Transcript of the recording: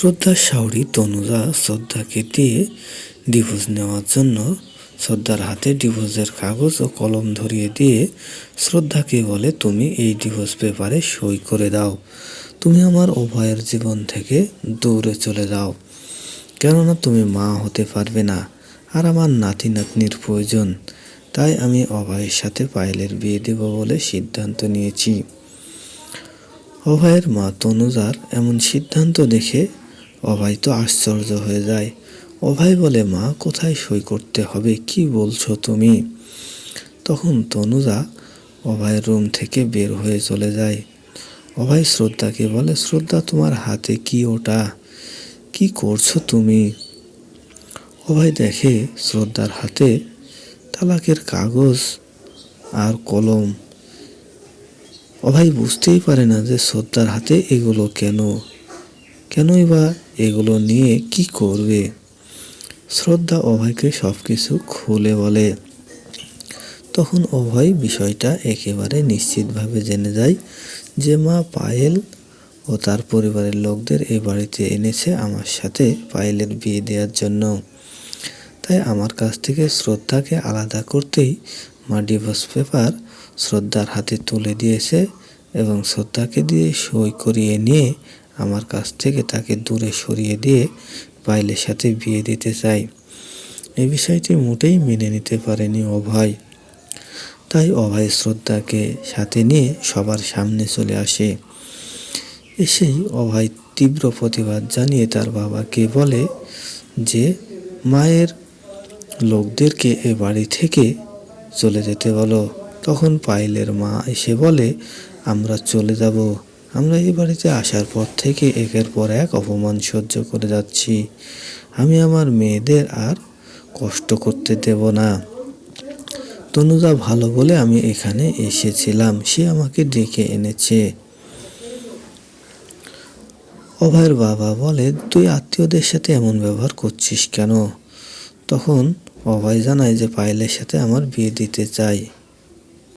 শ্রদ্ধার শাওরি তনুজা শ্রদ্ধাকে দিয়ে ডিভোর্স নেওয়ার জন্য শ্রদ্ধার হাতে ডিভোর্সের কাগজ ও কলম ধরিয়ে দিয়ে শ্রদ্ধাকে বলে, তুমি এই ডিভোর্স পেপারে সই করে দাও। তুমি আমার উভয়ের জীবন থেকে দূরে চলে যাও। কেননা তুমি মা হতে পারবে না আর আমার নাতি নাতনির প্রয়োজন। তাই আমি অভয়ের সাথে পায়েলের বিয়ে দেব বলে সিদ্ধান্ত নিয়েছি। অভয়ের মা তনুজার এমন সিদ্ধান্ত দেখে অভয় তো আশ্চর্য হয়ে যায়। অভয় বলে, মা, কোথায় সই করতে হবে? কি বলছো তুমি? তখন তনুজা অভয়ের রুম থেকে বের হয়ে চলে যায়। অভয় শ্রদ্ধাকে বলে, শ্রদ্ধা, তোমার হাতে কি ওটা? কি করছ তুমি? অভয় দেখে শ্রদ্ধার হাতে তালাকের কাগজ আর কলম। অভয় বুঝতেই পারে না যে শ্রদ্ধার হাতে এগুলো কেন? কেনই বা এগুলো নিয়ে কি করবে? শ্রদ্ধা অভয়কে সব কিছু খুলে বলে। তখন অভয় বিষয়টা একেবারে নিশ্চিতভাবে জেনে যায় যে মা পায়েল ও তার পরিবারের লোকদের এ বাড়িতে এনেছে আমার সাথে পায়েলের বিয়ে দেওয়ার জন্য। তাই আমার কাছ থেকে শ্রদ্ধাকে আলাদা করতেই মা ডিভোর্স পেপার শ্রদ্ধার হাতে তুলে দিয়েছে এবং শ্রদ্ধাকে দিয়ে সই করিয়ে নিয়ে আমার কাছ থেকে তাকে দূরে সরিয়ে দিয়ে পায়েলের সাথে বিয়ে দিতে চাই। এ বিষয়টি মোটেই মেনে নিতে পারেনি অভয়। তাই অভয় শ্রদ্ধাকে সাথে নিয়ে সবার সামনে চলে আসে। এসেই অভয় তীব্র প্রতিবাদ জানিয়ে তার বাবাকে বলে যে, মায়ের লোকদেরকে এ বাড়ি থেকে চলে যেতে বলো। তখন পায়েলের মা এসে বলে, আমরা চলে যাব। আমরা এই বাড়িতে আসার পর থেকে একের পর এক অপমান সহ্য করে যাচ্ছি। আমি আমার মেয়েদের আর কষ্ট করতে দেব না। তনুজা ভালো বলে আমি এখানে এসেছিলাম, সে আমাকে ডেকে এনেছে। অভয়ের বাবা বলে, তুই আত্মীয়দের সাথে এমন ব্যবহার করছিস কেন? তখন অভয় জানায় যে পায়েলের সাথে আমার বিয়ে দিতে চাই।